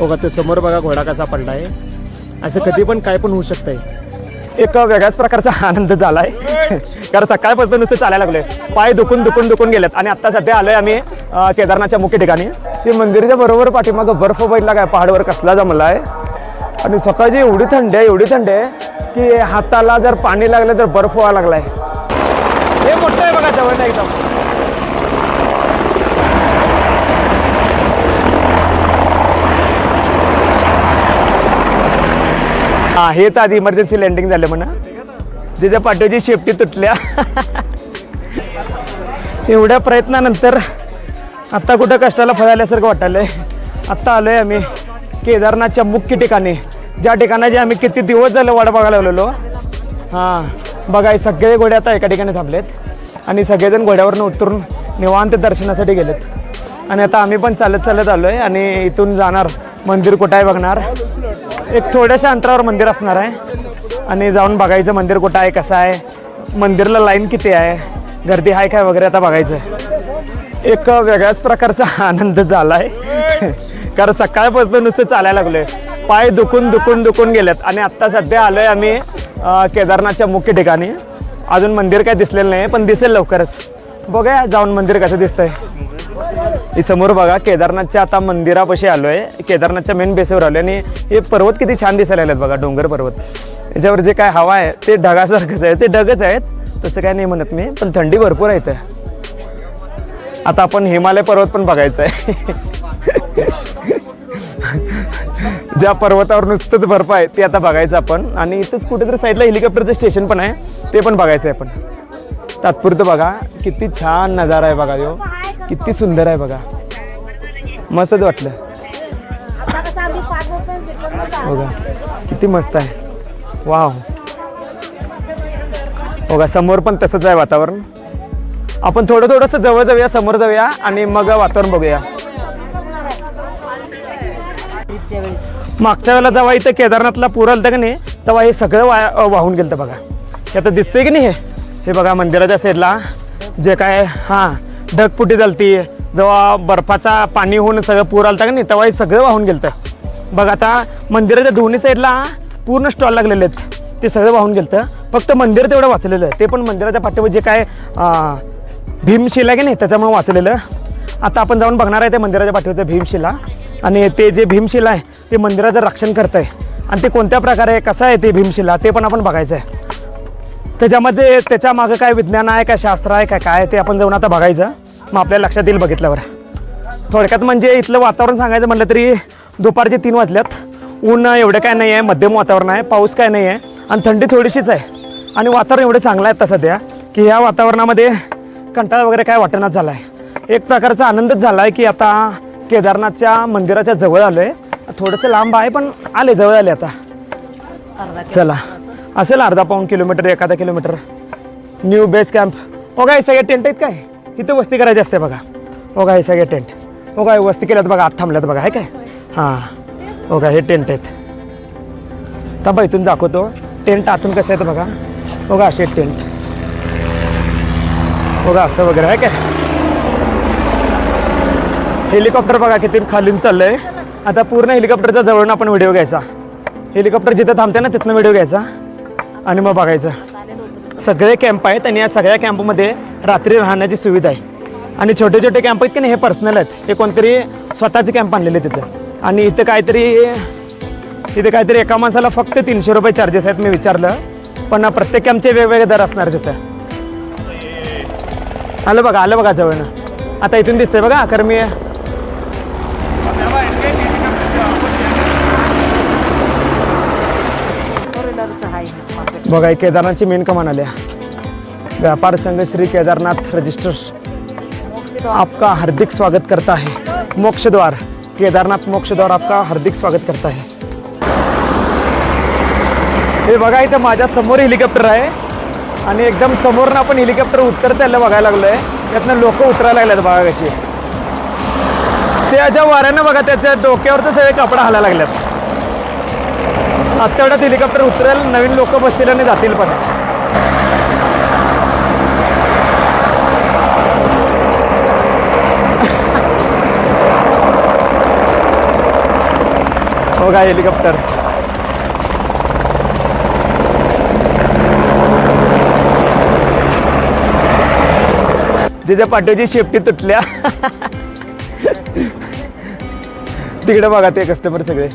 बघा ते समोर बघा घोडा कसा पडला आहे असं कधी पण काय पण होऊ शकतंय. एक वेगळ्याच प्रकारचा आनंद झालाय. कारण सकाळपासून नुसतं चालायला लागले पाय दुखून दुखून दुखून गेलेत. आणि आता सध्या आलोय आम्ही केदारनाथच्या मुख्य ठिकाणी. ते मंदिराच्या बरोबर पाठीमागं बर्फ बैठला काय पहाडवर कसला जमलाय. आणि सकाळची एवढी थंडी आहे एवढी थंडी आहे की हाताला जर पाणी लागलं तर बर्फ व्हायला लागलाय. हे मोठं आहे बघा जवळ एकदम. हा हेच आधी इमर्जन्सी लँडिंग झालं म्हणा. जिच्या पाठीची शेपटी तुटल्या. एवढ्या प्रयत्नानंतर आत्ता कुठं कष्टाला फळ आल्यासारखं वाटायलंय आत्ता आलोय आम्ही केदारनाथच्या मुख्य ठिकाणी. ज्या ठिकाणाची आम्ही किती दिवस झालं वाट बघायला लागलेलो हां बघा सगळे घोडे आता एका ठिकाणी थांबलेत. आणि सगळेजण घोड्यावरनं उतरून निवांत दर्शनासाठी गेलेत. आणि आता आम्ही पण चालत चालत आलो आहे आणि इथून जाणार. मंदिर कुठं आहे बघणार. एक थोड्याशा अंतरावर मंदिर असणार आहे. आणि जाऊन बघायचं मंदिर कुठं आहे कसं आहे. मंदिरला लाईन किती आहे? गर्दी आहे काय वगैरे आता बघायचं. एक वेगळ्याच प्रकारचा आनंद झाला आहे कारण सकाळपासून नुसतं चालायला लागलोय. पाय दुखून दुखून दुखून गेलेत. आणि आत्ता सध्या आलोय आम्ही केदारनाथच्या मुख्य ठिकाणी. अजून मंदिर काय दिसलेलं नाही पण दिसेल लवकरच. बघूया जाऊन मंदिर कसं दिसतंय. ही समोर बघा केदारनाथच्या आता मंदिरापाशी आलोय. केदारनाथच्या मेन बेसवर आलोय. आणि हे पर्वत किती छान दिसायला लागलेत बघा डोंगर पर्वत. याच्यावर जे काय हवा आहे ते ढगासारखंच आहे. ते ढगच आहेत. तसं काय नाही म्हणत मी पण थंडी भरपूर आहे आता आपण हिमालय पर्वत पण बघायचं आहे ज्या पर्वतावर नुसतंच बर्फ आहे ते आता बघायचं आपण. आणि इथंच कुठेतरी साईडला हेलिकॉप्टरचं स्टेशन पण आहे ते पण बघायचं आहे आपण. तात्पुरतं बघा किती छान नजारा आहे बघा यो. किती सुंदर आहे बघा. मस्तच वाटलं. बघा किती मस्त आहे. वाव. बघा समोर पण तसंच आहे वातावरण. आपण थोडं थोडंसं जवळ जाऊया समोर जाऊया आणि मग वातावरण बघूया. मागच्या वेळेला जेव्हा इथं केदारनाथला पूर आलता का नाही तेव्हा हे सगळं वा वाहून गेलं बघा. हे आता दिसतंय की नाही हे? हे बघा मंदिराच्या साईडला जे काय हां ढगपुटी झालती. जेव्हा बर्फाचा पाणी होऊन सगळं पूर आलता का नाही तेव्हा हे सगळं वाहून गेलं बघा आता मंदिराच्या दोन्ही साईडला पूर्ण स्टॉल लागलेले आहेत. ते सगळं वाहून गेलं फक्त मंदिर तेवढं वाचलेलं आहे. ते पण मंदिराच्या पाठीवर जे काय भीमशिला की नाही त्याच्यामुळे वाचलेलं. आता आपण जाऊन बघणार आहे ते मंदिराच्या पाठीवरचं भीमशिला. आणि ते जे भीमशिला आहे ते मंदिराचं रक्षण करत आहे आणि ते कोणत्या प्रकारे कसं आहे ते भीमशिला ते पण आपण बघायचं आहे त्याच्यामध्ये त्याच्या मागं काय विज्ञान आहे काय शास्त्र आहे काय काय आहे ते आपण जाऊन आता बघायचं. मग आपल्या लक्षात येईल बघितल्यावर. थोडक्यात म्हणजे इथलं वातावरण सांगायचं म्हटलं तरी दुपारचे तीन वाजल्यात. ऊन एवढं काय नाही आहे मध्यम वातावरण आहे पाऊस काय नाही आहे आणि थंडी थोडीशीच आहे. आणि वातावरण एवढं चांगलं आहे आता सध्या की ह्या वातावरणामध्ये कंटाळा वगैरे काय वाटेनाच झाला आहे एक प्रकारचा आनंदच झाला आहे की आता केदारनाथच्या मंदिराच्या जवळ आलो आहे थोडंसं लांब आहे पण आले जवळ आले आता. चला. असेल अर्धा पाऊण किलोमीटर एखादा किलोमीटर. न्यू बेस कॅम्प हो काय सगळे टेंट आहेत काय? इथं वस्ती करायची असते बघा. हो काय सगळे टेंट हो काय वस्ती केल्यात बघा आत थांबल्यात बघा आहे काय? हां. हो काय हे टेंट आहेत. थांबा इथून दाखवतो. टेंट आतून कसं आहेत बघा. बघा असे टेंट बघा असं वगैरे आहे काय? हेलिकॉप्टर बघा किती खालून चाललंय. आता पूर्ण हेलिकॉप्टरच्या जवळून आपण व्हिडिओ घ्यायचा. हेलिकॉप्टर जिथं थांबते ना तिथनं व्हिडिओ घ्यायचा. आणि मग बघायचं. सगळे कॅम्प आहेत आणि या सगळ्या कॅम्पमध्ये रात्री राहण्याची सुविधा आहे. आणि छोटे छोटे कॅम्प आहेत की नाही हे पर्सनल आहेत. हे कोणतरी स्वतःचे कॅम्प आणलेले आहेत तिथं. आणि इथं काहीतरी इथं काहीतरी एका माणसाला फक्त तीनशे रुपये चार्जेस आहेत मी विचारलं. पण प्रत्येक कॅम्पचे वेगवेगळे दर असणार तिथं. आलं बघा आलं बघा जवळनं. आता इथून दिसतंय बघा कारण मी बघा केदारनाथची मेन कमान आल्या व्यापार संघ श्री केदारनाथ रजिस्टर आपका हार्दिक स्वागत करता है. मोक्षद्वार. केदारनाथ मोक्षद्वार आपका हार्दिक स्वागत करता है. हे बघा इथं माझ्यासमोर हेलिकॉप्टर आहे. आणि एकदम समोरनं आपण हेलिकॉप्टर उतरतायला बघायला लागलोय. त्यातनं लोक उतरायला लागलेत बघा कशी. त्याच्या वाऱ्यानं बघा त्याच्या डोक्यावरचं सगळे कपडा हालायला लागल्यात आत्ता हेलिकॉप्टर उतरेल नवीन लोक बसतील आणि जातील पण. हो बघा हेलिकॉप्टर? तिच्या पाठीची शेपटी तुटल्या. तिकडे बघा ते कस्टमर सगळे.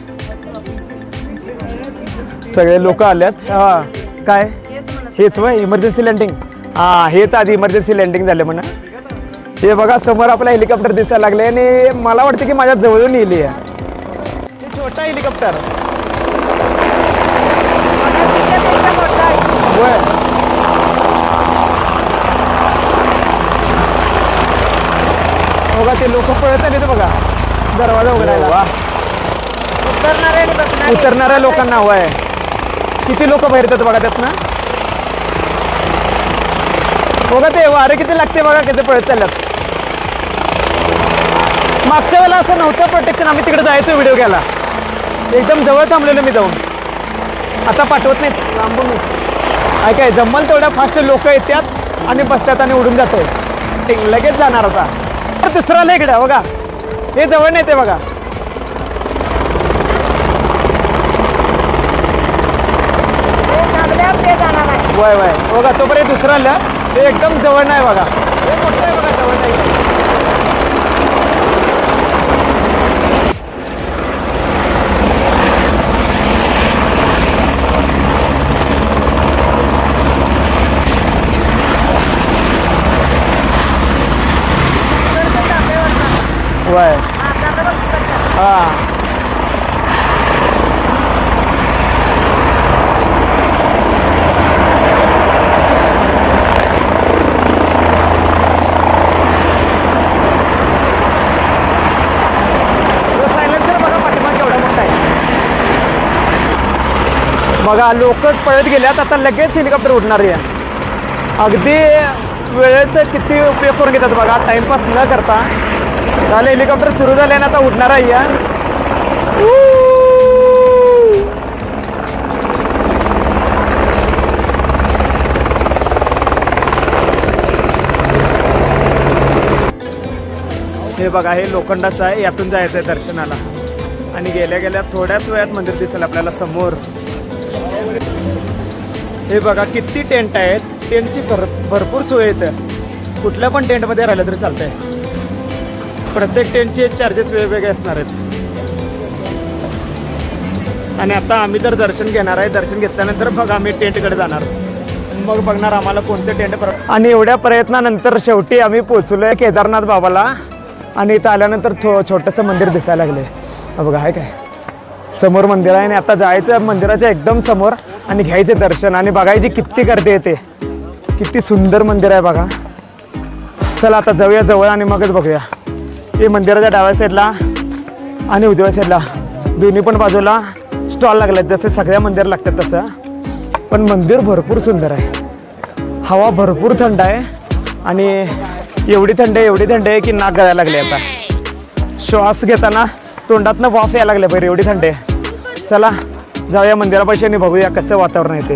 सगळे लोक आल्यात. हा. काय? हेच वय इमर्जन्सी लँडिंग हा हेच आधी इमर्जन्सी लँडिंग झालं म्हणा. हे बघा समोर आपला हेलिकॉप्टर दिसायला लागले आणि मला वाटतं की माझ्या जवळून येली आहे. हे छोटा हेलिकॉप्टर होय बघा ते लोक पळत आले ते बघा. दरवाजा उघडायला. उतरणाऱ्या लोकांना हवंय किती लोक बाहेर येतात बघा त्यातनं बघा ते वारे किती लागते बघा किती पळत चालल्यात. मागच्या वेळेला असं नव्हतं प्रोटेक्शन आम्ही तिकडे जायचो व्हिडिओ घ्यायला. एकदम जवळ थांबलेलो मी जाऊन. आता पाठवत नाहीत. लांबून ऐकाय जमल तेवढ्या फास्ट लोक येतात आणि बसतात आणि उडून जातोय. ते लगेच जाणार आता. तर दुसरा लय इकडे बघा. हे जवळ नाही ते बघा हे थांबल्यावर ते जाणार आहे वय वय. बघा तोपर्यंत दुसरं आलं. ते एकदम जवळ नाही बघा. हे मोठं आहे बघा जवळ नाही. वय हा, जाणार बघ तिकडचं. हा सायलेन्सर बघा पाठीमागे एवढा मोठा आहे बघा लोक पळत गेल्यात आता लगेच हेलिकॉप्टर उठणार आहे. अगदी वेळेचं किती उपयोग करून घेतात बघा टाइमपास न करता. झालं हेलिकॉप्टर सुरू झाले ना आता उठणार आहे. या हे बघा हे लोखंडाचं आहे यातून जायचं आहे दर्शनाला. आणि गेल्या गेल्या थोड्याच वेळात मंदिर दिसेल आपल्याला समोर. हे बघा किती टेंट आहेत. टेंटची भर भरपूर सोय आहेत कुठल्या पण टेंटमध्ये राहिलं तरी चालतंय. प्रत्येक टेंटचे चार्जेस वेगवेगळे असणार आहेत. आणि आता आम्ही तर दर्शन घेणार आहे. दर्शन घेतल्यानंतर बघा आम्ही टेंटकडे जाणार. मग बघणार आम्हाला कोणते टेंट आणि एवढ्या प्रयत्नानंतर शेवटी आम्ही पोचलोय केदारनाथ बाबाला. आणि इथं आल्यानंतर थो छोटंसं मंदिर दिसायला लागले बघा आहे काय? समोर मंदिर आहे आणि आता जायचं मंदिराच्या एकदम समोर आणि घ्यायचे दर्शन. आणि बघायची किती गर्दी येते किती सुंदर मंदिर आहे बघा. चला आता जाऊया जवळ आणि मगच बघूया. हे मंदिराच्या डाव्या साईडला आणि उजव्या साईडला दोन्ही पण बाजूला स्टॉल लागले जसे सगळ्या मंदिर लागतात तसं. पण मंदिर भरपूर सुंदर आहे. हवा भरपूर थंड आहे. आणि एवढी थंड आहे एवढी थंड आहे की नाक गळायला लागले आता. श्वास घेताना तोंडातनं वाफ यायला लागले बरं एवढी थंड. आहे चला जाऊया मंदिरापाशी आणि बघूया कसं वातावरण आहे ते.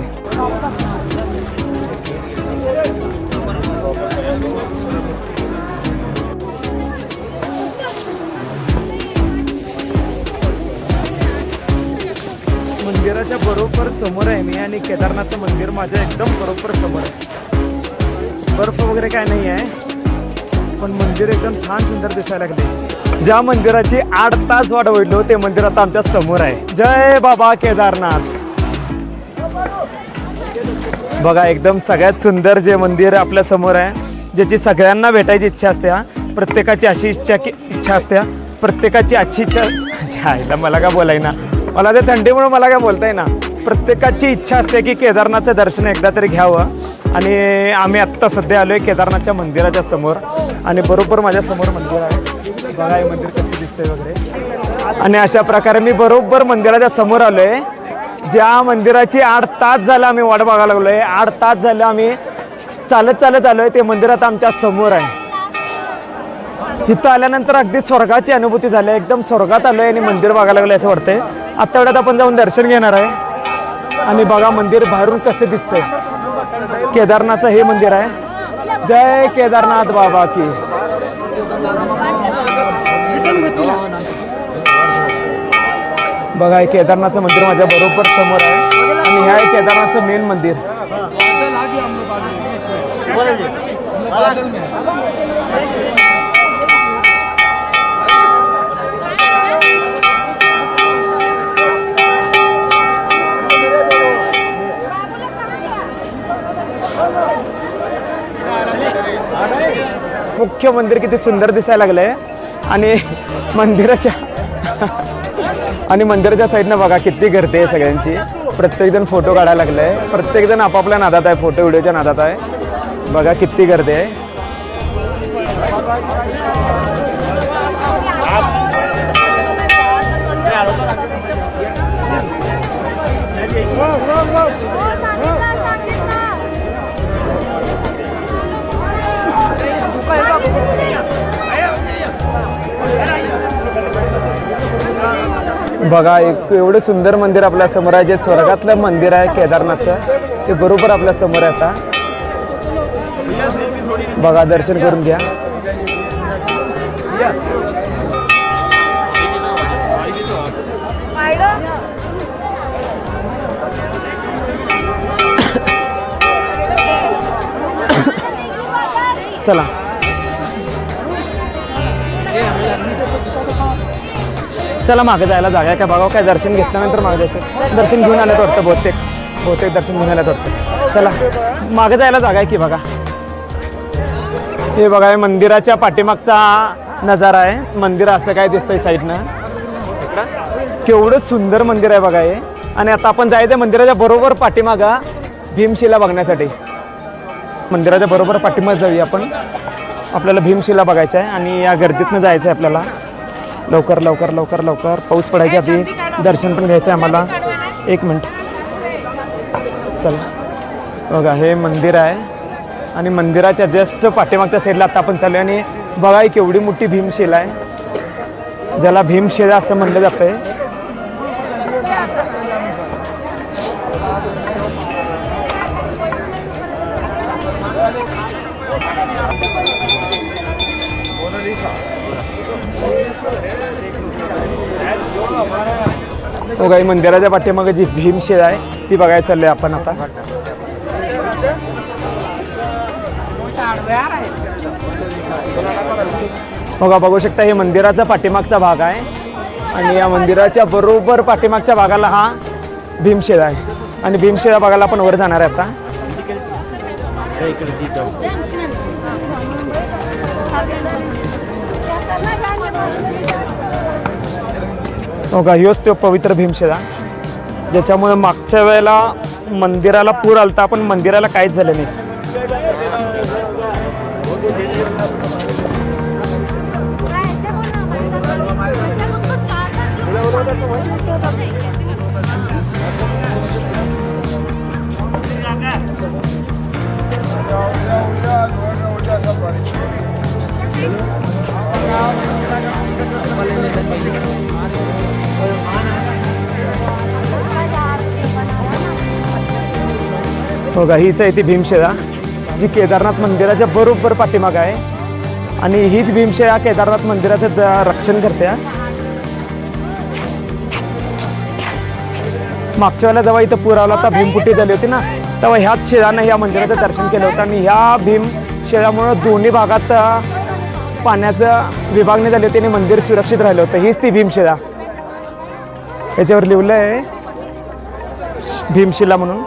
मंदिराच्या बरोबर समोर आहे मी आणि केदारनाथचं मंदिर माझ्या एकदम बरोबर समोर आहे. बर्फ वगैरे काय नाही आहे पण मंदिर एकदम छान सुंदर दिसायला लागले ज्या मंदिराची आठ तास वाट वडलो ते मंदिर आता आमच्यासमोर आहे. जय बाबा केदारनाथ. बघा एकदम सगळ्यात सुंदर जे मंदिर आपल्यासमोर आहे ज्याची सगळ्यांना भेटायची इच्छा असते हा. प्रत्येकाची अशी इच्छा की इच्छा असते हा. प्रत्येकाची अच्छी इच्छा आईला मला काय बोलाय ना? मला ते थंडीमुळे मला काय बोलताय ना? प्रत्येकाची इच्छा असते की केदारनाथचं दर्शन एकदा तरी घ्यावं. आणि आम्ही आत्ता सध्या आलो आहे केदारनाथच्या मंदिराच्या समोर. आणि बरोबर माझ्यासमोर मंदिर आहे. बघा हे मंदिर कसं दिसतंय वगैरे. आणि अशा प्रकारे मी बरोबर मंदिराच्या समोर आलोय. ज्या मंदिराची आठ तास झालं आम्ही वाट बघायला लागलोय. आठ तास झालं आम्ही चालत चालत आलोय. ते मंदिर आता आमच्यासमोर आहे. इथं आल्यानंतर अगदी स्वर्गाची अनुभूती झाली. एकदम स्वर्गात आलोय आणि मंदिर बघायला लागलं असं वाटतंय. आत्ता वेळात आपण जाऊन दर्शन घेणार आहे. आणि बघा मंदिर बाहेरून कसं दिसतंय. केदारनाथचं हे मंदिर आहे. जय केदारनाथ बाबा की. बघा हे केदारनाथचं मंदिर माझ्या बरोबर समोर आहे. आणि ह्या आहे केदारनाथचं मेन मंदिर. मुख्य मंदिर किती सुंदर दिसायला लागलंय. आणि मंदिराच्या आणि मंदिराच्या साईडनं बघा किती गर्दी आहे सगळ्यांची. प्रत्येकजण फोटो काढायला लागलाय. प्रत्येकजण आपापल्या नादात आहे फोटो व्हिडिओच्या नादात आहे. बघा किती गर्दी आहे. बघा एक एवढं सुंदर मंदिर आपल्यासमोर आहे जे स्वर्गातलं मंदिर आहे केदारनाथचं. ते बरोबर आपल्यासमोर आहे आता. बघा दर्शन करून घ्या. चला. चला मागे जायला जागा आहे का? बघा काय दर्शन घेतल्यानंतर मागे जायचं. दर्शन घेऊन आल्यात वाटतं बहुतेक. बहुतेक दर्शन घेऊन आल्यात वाटतं. चला मागे जायला जागा आहे की बघा. हे बघा मंदिराच्या पाठीमागचा नजारा आहे. मंदिर असं काय दिसतंय साईडनं? केवढं सुंदर मंदिर आहे बघा हे. आणि आता आपण जायचं मंदिराच्या बरोबर पाठीमागा भीमशिला बघण्यासाठी. मंदिराच्या बरोबर पाठीमाग जाऊया आपण. आपल्याला भीमशिला बघायचं आहे आणि या गर्दीतनं जायचं आहे आपल्याला. लवकर लवकर लवकर लवकर. पाऊस पडायच्या आधी. दर्शन पण घ्यायचं आहे आम्हाला. एक मिनिट. चला. बघा हे मंदिर आहे. आणि मंदिराच्या जस्ट पाठीमागच्या साईडला आता आपण चालू आणि बघा ही केवढी मोठी भीमशिला आहे. ज्याला भीमशिला असं म्हणलं जातं बघा हो ही मंदिराच्या पाठीमागे जी भीमशेद आहे ती बघायला चालले आपण आता. हो बघा बघू शकता हे मंदिराचा पाठीमागचा भाग आहे. आणि या मंदिराच्या बरोबर पाठीमागच्या भागाला हा भीमशेद आहे. आणि भीमशेदा भागाला आपण वर जाणार आहे आता. बघा ह्योच तो पवित्र भीमशिला. ज्याच्यामुळे मागच्या वेळेला मंदिराला पूर आलता पण मंदिराला काहीच झालं नाही. हो का हीच आहे ती भीमशेळा जी केदारनाथ मंदिराच्या बरोबर पाठीमाग आहे. आणि हीच भीमशेळा केदारनाथ मंदिराचं रक्षण करते. मागच्या वेळेला जेव्हा इथं पूर आला होता भीमपुटी झाली होती ना तेव्हा ह्याच शेळानं या मंदिराचं दर्शन केलं होतं. आणि ह्या भीम शेळामुळं दोन्ही भागात पाण्याचं विभागणी झाली होती आणि मंदिर सुरक्षित राहिलं होतं. हीच ती भीमशेळा याच्यावर लिहिलं आहे भीमशिला म्हणून.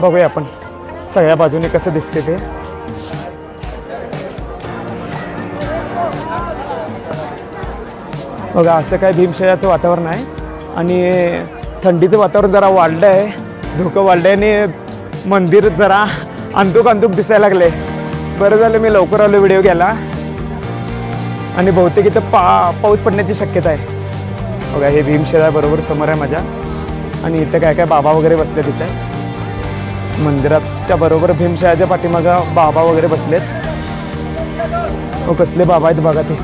बघूया आपण सगळ्या बाजूने कसं दिसते ते. बघा असं काय भीमशिलाचं वातावरण आहे. आणि थंडीचं वातावरण जरा वाढलं आहे धुकं वाढलं आहे आणि मंदिर जरा अंधुक अंतूक दिसायला लागले बरं झालं मी लवकर आलो व्हिडिओ घ्यायला. आणि बहुतेक इथं पा पाऊस पडण्याची शक्यता आहे. बघा हे भीमशिला बरोबर समोर आहे माझ्या. आणि इथं काय काय बाबा वगैरे बसले तिथे मंदिराच्या बरोबर भीमशाळाच्या पाठीमागं बाबा वगैरे बसलेत. हो कसले बाबा आहेत बघा ते.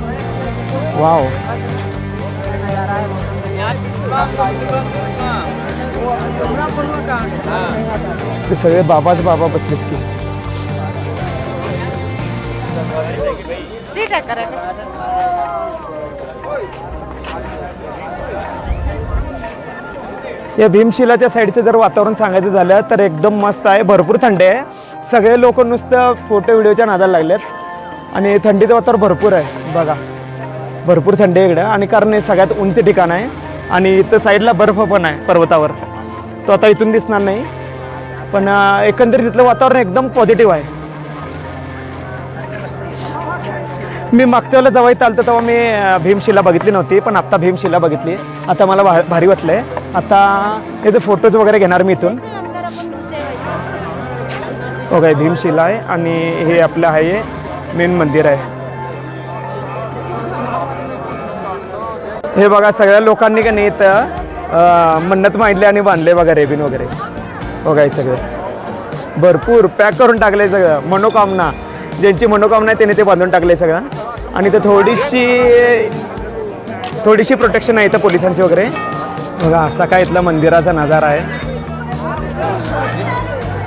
वाव. ते सगळे बाबाच बाबा बसलेत की. सीट आहे या भीमशिलाच्या साईडचं जर वातावरण सांगायचं झालं तर एकदम मस्त आहे. भरपूर थंडी आहे. सगळे लोक नुसतं फोटो व्हिडिओच्या नादाला लागलेत. आणि थंडीचं वातावरण भरपूर आहे. बघा. भरपूर थंडी आहे इकडं. आणि कारण हे सगळ्यात उंच ठिकाण आहे. आणि इथं साईडला बर्फ पण आहे पर्वतावर. तो आता इथून दिसणार नाही. पण एकंदरीत तिथलं वातावरण एकदम पॉझिटिव्ह आहे. मी मागच्या वेळेला जवळ आलो तेव्हा मी भीमशिला बघितली नव्हती. पण आत्ता भीमशिला बघितली. आता मला भा भारी आहे आता याचे फोटोज वगैरे घेणार मी इथून. ओके काय भीमशिला आहे आणि हे आपलं आहे मेन मंदिर आहे. हे बघा सगळ्या लोकांनी का नाही इथं मन्नत मांडले आणि बांधले बघा रेबिन वगैरे. हो काय सगळं. भरपूर पॅक करून टाकले सगळं. मनोकामना. ज्यांची मनोकामना आहे त्याने ते बांधून टाकले सगळं. आणि इथं थोडीशी थोडीशी प्रोटेक्शन आहे इथं पोलिसांची वगैरे. बघा असा काय इथला मंदिराचा नजारा आहे.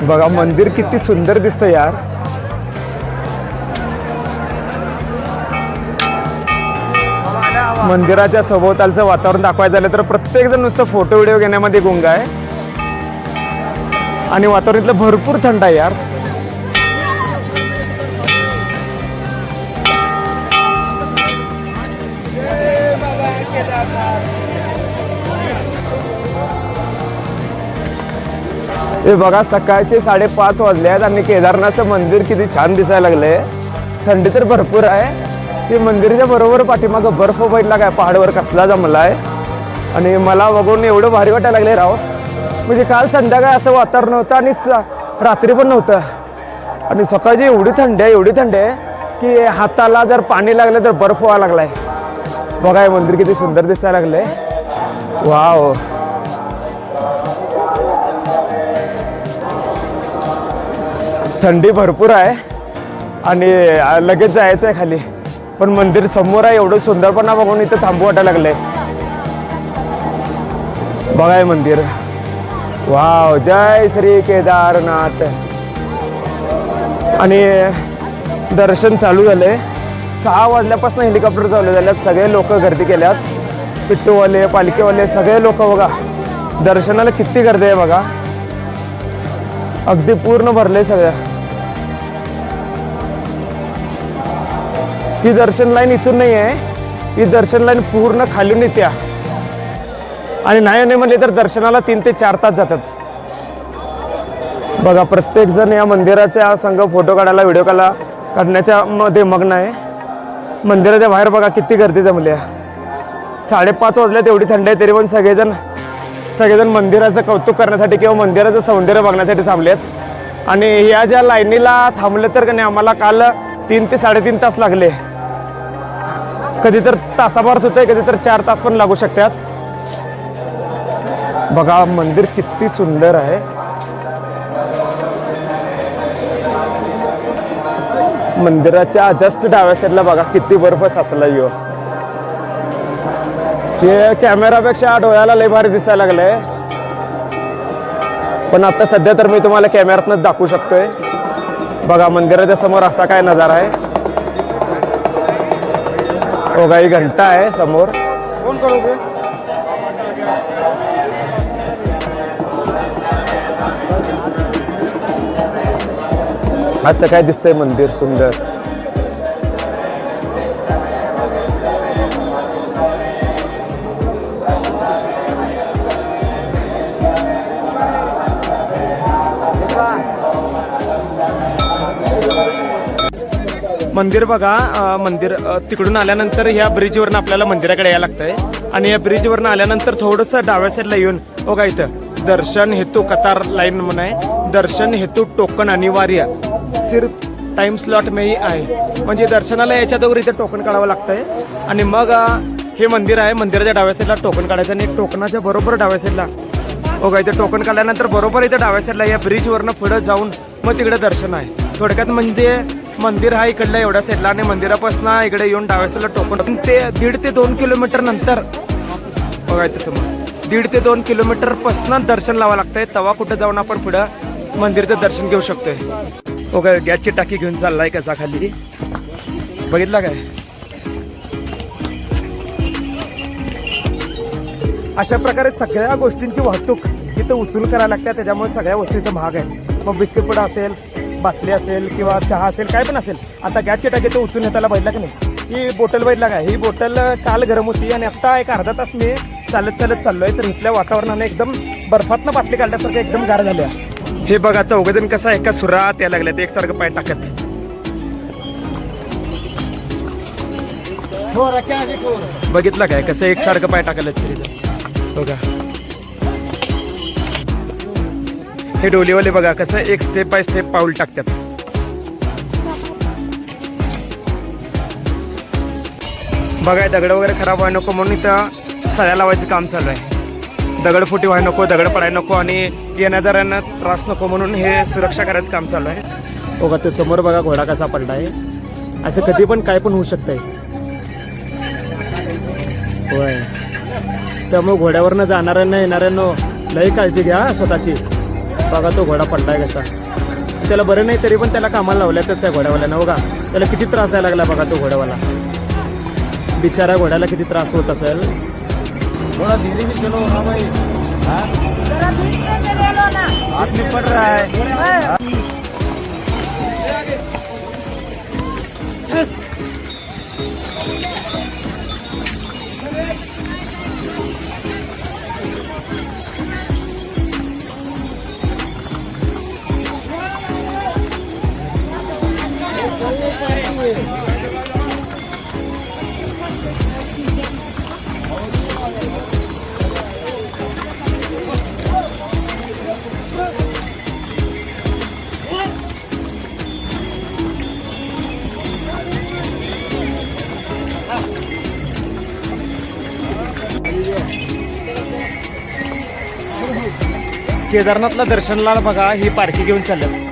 बघा मंदिर किती सुंदर दिसतं यार. मंदिराच्या सभोवतालचं वातावरण दाखवायचं झालं तर प्रत्येक जण नुसतं फोटो व्हिडिओ घेण्यामध्ये गुंग आहे. आणि वातावरण इथलं भरपूर थंड आहे यार. हे बघा सकाळचे साडेपाच वाजले आहेत आणि केदारनाथचं मंदिर किती छान दिसायला लागलंय. थंडी तर भरपूर आहे. हे मंदिराच्या बरोबर पाठीमागं बर्फ पडला काय? पहाडवर कसला जमलाय? आणि मला बघून एवढं भारी वाटायला लागले राव. म्हणजे काल संध्याकाळ असं वातावरण होतं आणि स- रात्री पण नव्हतं. आणि सकाळची एवढी थंडी आहे एवढी थंडी आहे की हाताला जर पाणी लागलं तर बर्फ व्हायला लागलाय. बघा हे मंदिर किती सुंदर दिसायला लागलंय. वाव. थंडी भरपूर आहे आणि लगेच जायचं आहे खाली. पण मंदिर समोर आहे एवढं सुंदरपणा बघून इथं थांबू वाटायला लागलंय. बघा मंदिर. वाव जय श्री केदारनाथ. आणि दर्शन चालू झालंय. सहा वाजल्यापासून हेलिकॉप्टर चालू झाल्यात सगळे लोक गर्दी केल्यात. पिट्टूवाले पालखीवाले सगळे लोक बघा. दर्शनाला किती गर्दी आहे बघा. अगदी पूर्ण भरले सगळं. ही दर्शन लाईन इथून नाही आहे. ही दर्शन लाईन पूर्ण खालून येत्या आणि नाही नाही म्हणले तर दर्शनाला तीन ते चार तास जातात. बघा प्रत्येक जण या मंदिराच्या संघ फोटो काढायला व्हिडिओ काढला काढण्याच्या मध्ये मग्न आहे. मंदिराच्या बाहेर बघा किती गर्दी जमली आहे. साडेपाच वाजल्या एवढी थंड आहे तरी पण सगळेजण सगळेजण मंदिराचं कौतुक करण्यासाठी किंवा मंदिराचं सौंदर्य बघण्यासाठी थांबलेत. आणि या ज्या लाईनीला थांबलं तर का नाही आम्हाला काल तीन ते साडेतीन तास लागले. कधी तर तासाभरात होतंय कधी तर चार तास पण लागू शकतात. बघा मंदिर किती सुंदर आहे. मंदिराच्या जस्ट डाव्या साईडला बघा किती बर्फ साचला यो. हे कॅमेरापेक्षा डोळ्याला लय भारी दिसायला लागलंय. पण आता सध्या तर मी तुम्हाला कॅमेऱ्यातनच दाखवू शकतोय. बघा मंदिराच्या समोर असा काय नजारा आहे. हो काही घंटा आहे समोर। कोण करू असं काय दिसतंय मंदिर सुंदर। मंदिर बघा मंदिर तिकडून आल्यानंतर ह्या ब्रिजवरनं आपल्याला मंदिराकडे यायला लागतंय. आणि या ब्रिजवरनं आल्यानंतर थोडंसं डाव्या साईडला येऊन हो बघा इथं दर्शन हेतू कतार लाईन म्हणून आहे. दर्शन हेतू टोकन अनिवार्य. सिर्फ टाइम स्लॉट में आहे. म्हणजे दर्शनाला याच्या दोघं इथे टोकन काढावं लागतंय. आणि मग हे मंदिर आहे मंदिराच्या डाव्या साईडला टोकन काढायचं आणि टोकनाच्या बरोबर डाव्या साईडला बघा इथे टोकन काढल्यानंतर बरोबर इथे डाव्या साईडला या ब्रिजवरनं पुढे जाऊन मग तिकडे दर्शन आहे. थोडक्यात म्हणजे मंदिर हा इकडला एवढ्या साईडला आणि मंदिरापासून इकडे येऊन डाव्या साईडला टोकन ते दीड ते दोन किलोमीटर नंतर बघा समोर. दीड ते दोन किलोमीटरपासून दर्शन लावा लागतंय. तवा कुठे जाऊन आपण पुढं मंदिरचं दर्शन घेऊ शकतोय. बघा गॅसची टाकी घेऊन चाललाय कसा खाली. बघितला काय? अशा प्रकारे सगळ्या गोष्टींची वाहतूक इथं उचलून करायला लागते. त्याच्यामुळे सगळ्या गोष्टीचं महाग आहे. मग बिस्किट पुडा असेल बाटली असेल किंवा चहा असेल काय पण असेल आता गॅसची टाकी इथं उचलून येताला बघितला की नाही. ही बोटल बघितला काय? ही बोटल काल गरम होती आणि आता एक अर्धा तास मी चालत चालत चाललोय तर इथल्या वातावरणाने एकदम बर्फातनं बाटली काढल्यासारखं एकदम गार झाल्या. हे बघा चौघजण कसं एका सुरात यायला लागल्यात एकसारखं पाय टाकत. बघितलं काय? कसं एकसारखं पाय टाकायला बघा. हे डोलीवाले बघा कसं एक स्टेप बाय स्टेप पाऊल टाकतात. बघा दगड वगैरे खराब व्हायला नको म्हणून इथं सळ्या लावायचं काम चालू आहे. दगड फुटी व्हायला नको दगड पडायला नको आणि येण्या त्रास नको म्हणून हे सुरक्षा करायचं काम चालू आहे. बघा ते समोर बघा घोडा कसा पडला आहे. असं कधी पण काय पण होऊ शकतंय. होय. त्यामुळे घोड्यावरनं जाणाऱ्यांना येणाऱ्यांना लई काळजी घ्या स्वतःची. बघा तो घोडा पडलाय कसा. त्याला बरं नाही तरी पण त्याला कामाला लावल्यातच त्या घोड्यावाल्यानं. बघा त्याला किती त्रास द्यायला लागला बघा तो घोड्यावाला. बिचारा घोड्याला किती त्रास होत असेल. जरा बीच में चले ना आदमी पड रहा है. केदारनाथला दर्शनला बघा ही पारखी घेऊन चालल्या.